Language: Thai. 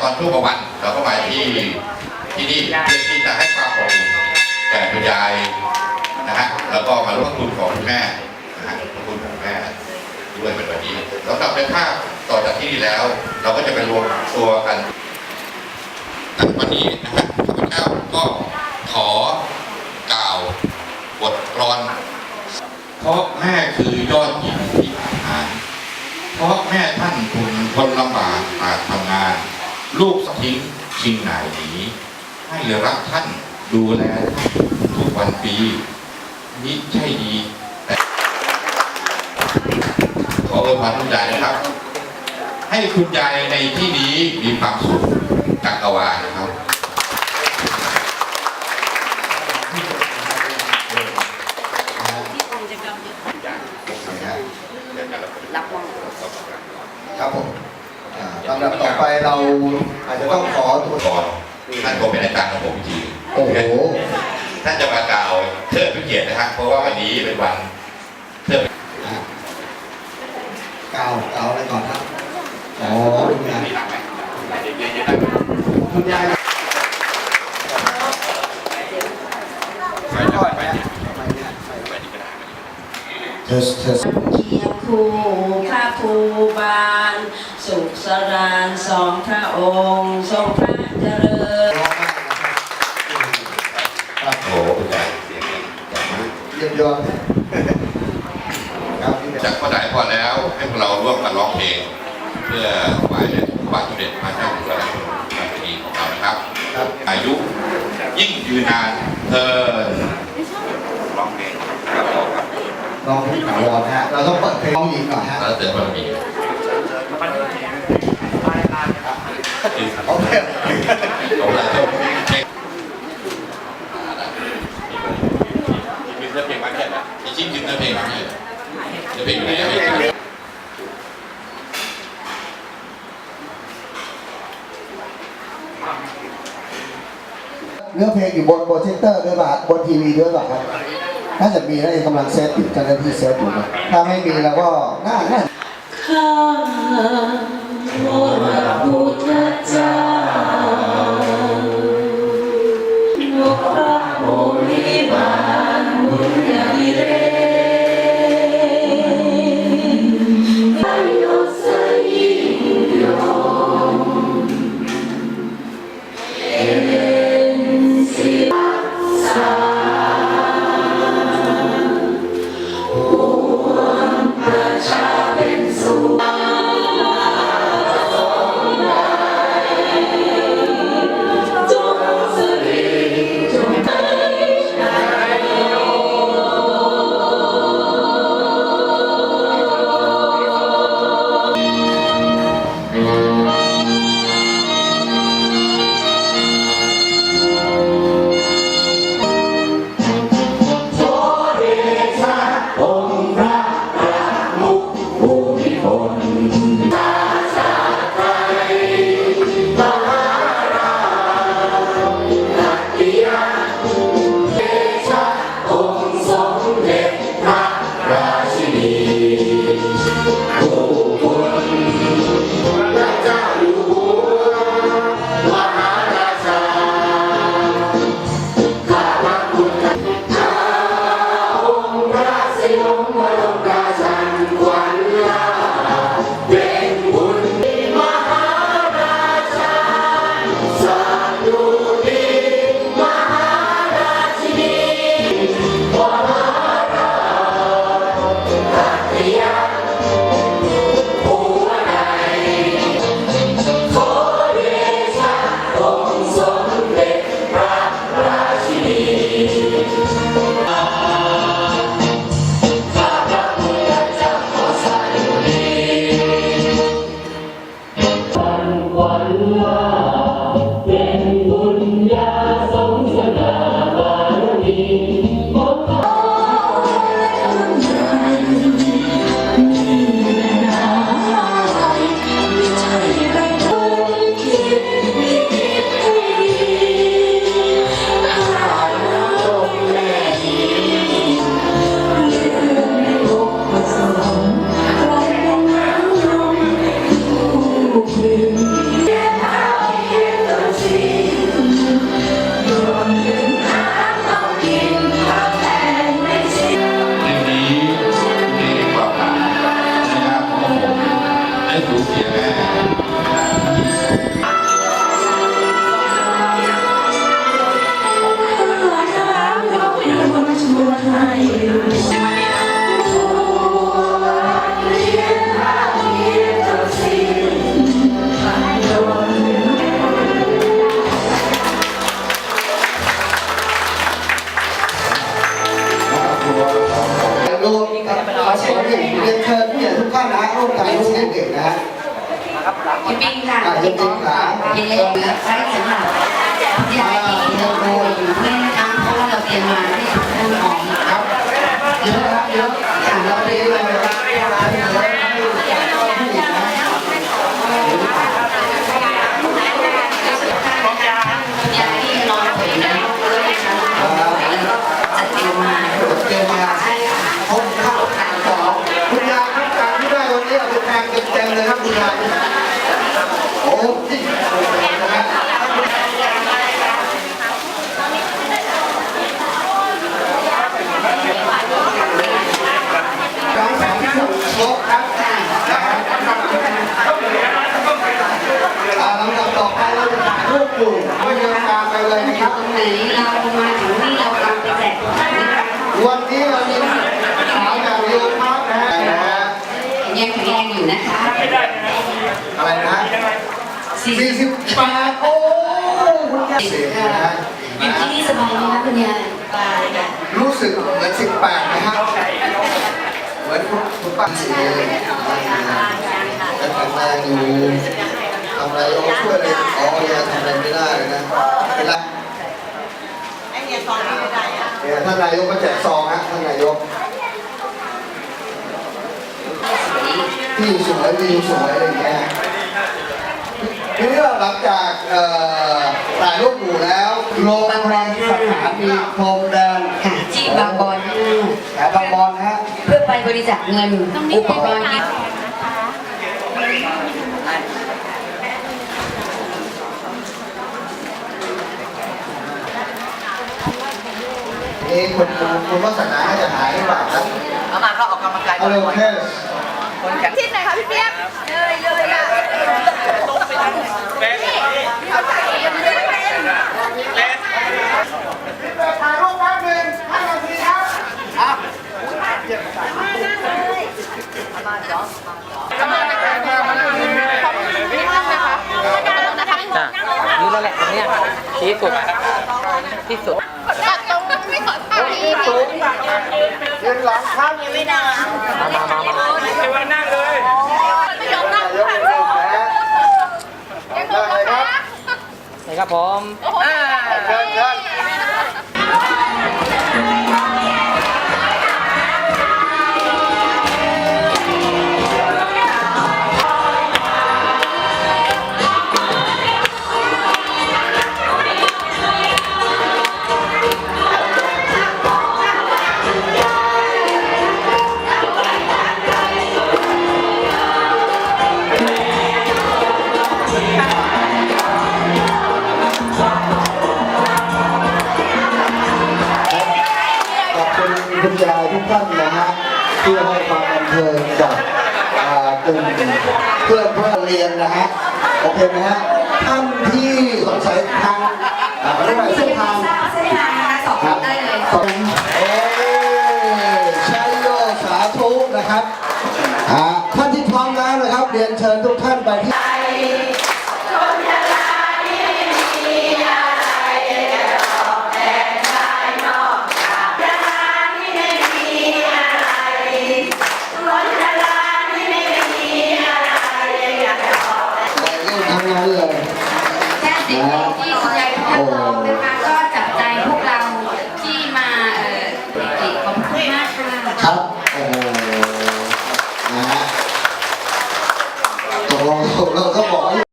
ตอนช่วงกลางวันเราก็มาที่ที่นี่เพื่อที่จะให้ความอบอุ่นแก่คุณยายนะฮะแล้วก็มาร่วมคุณของคุณแม่นะฮะร่วมคุณของแม่ด้วยเป็นวันนี้สำหรับในภาพต่อจากที่นี่แล้ว เราก็จะไปรวมตัวกันณวันนี้นะฮะข้าพเจ้าก็ขอกล่าวบทกลอน เพราะแม่คือยอดหญิงที่อาหารเพราะแม่ท่านคุณคนลำบากอาจทำงาน ลูกทิ้งชิงหนายหนีให้รักท่านดูแลท่านทุกวันปีมิใช่ดีแต่ขอเอ่ยพรคุณยายนะครับ ให้คุณยายในที่นี้มีความสุขจักรวาลนะครับรับมองครับผมอ่า ลำดับต่อไปเราอาจจะต้องขอตัวก่อนท่านคงเป็นอาจารย์ของผมจริงโอ้โหท่านจะมากล่าวเทิดพระเกียรตินะครับ เพราะว่าวันนี้เป็นวันเทิดกล่าวกล่าวอะไรก่อนครับอ๋อคุณยายคุณยายเธอเธอเคียงคู่พระภูบาล สุขสรานสองพระองค์ทรงพระเจริญครับโอ้โหคุณยายเสียงเองเยี่ยมยอดครับจากข้อไหนพอแล้วให้พวกเราร่วมกันร้องเพลงเพื่อถวายแด่พระบาทสมเด็จพระเจ้าอยู่หัวรัชกาลที่ของเรานะครับ อายุยิ่งยืนนานเทินร้องเพลงครับรับองพี่ถาวรฮะเราต้องเปิดเพลงน้องหญิงก่อนฮะแล้วเติมบารมี โอเคมจะต้องเพลงมีเนื้อเพลงมาแค่ไหนมีชิ้นยืนเนื้อเพลงมาแค่ไหนเนื้อเพลงอยู่ไหนยังไม่เนื้อเพลงอยู่บนโปรเจคเตอร์ด้วยป่ะบนทีวีด้วยป่ะครับถ้าจะมีนั่นเองกำลังเซตอยู่เจ้าหน้าที่เซตอยู่นะถ้าไม่มีเราก็น่าน่า Yeah. ถ่ายรูปกลุ่มไม่เดินทางไปเลยนะครับตรงไหนเรามาถึงนี่เรากำลังไปแจกของนะคะวันนี้เรามีสาวจากโยพันะฮะนะฮะยังแข็งแรงอยู่นะคะอะไรนะสี่สิบแปดโอ้คุณยายเสียนะฮะอยู่ที่นี่สบายไหมคะคุณยายสบายค่ะรู้สึกเหมือนสิบแปดนะฮะเหมือนคุณคุณป้าสีเลยแต่แข็งแรงอยู่ ทำอะไรเราก็ช่วยเลยอ๋อยายทำอะไรไม่ได้เลยนะเป็นไรไอเนี่ยซองไม่ได้อะท่านนายกก็แจกซองฮะท่านนายกที่สวยวิวสวยอะไรอย่างเงี้ยทีนี้เราหลังจากเอ่อถ่ายรูปหมู่แล้วโรงแรมสถานีพรมแดนค่ะที่บางบอนห้าแถวบางบอนนะฮะเพื่อไปบริจาคเงินอุปกรณ์ กิจนี่คุณคุณคุณวัฒนาจะหายหรือเปล่าครับเอามาเขาออกกำลังกายเอาเร็วแค่คนกันทิศไหนคะพี่เปียกเลยเลยอะเขาถ่ายยังไม่ได้เป็นถ่ายรูปแป๊บหนึงห้านาทีครับอะจ้ะนี่แล้วแหละเนี่ยที่สุดที่สุด สูงยืนหลังครับไม่ได้มามามามาไม่ยอมนั่งนายกถ่ายยืรูปนนะได้เลยครับนี่ครับผมเชิญเชิญ คุณยายทุกท่านนะฮะที่ให้ความบันเทิงกับอ่ากลุ่มเพื่อนเพื่อเรียนนะฮะโอเคไหมฮะท่านที่สงสัยทางอ่าเรียกว่าเส้นทางเส้นทางนะคะสอบถามได้เลยของเอ้ชัยโยสาธุนะครับท่านที่พร้อมแล้วนะครับ เรียนเชิญทุกท่านไปที่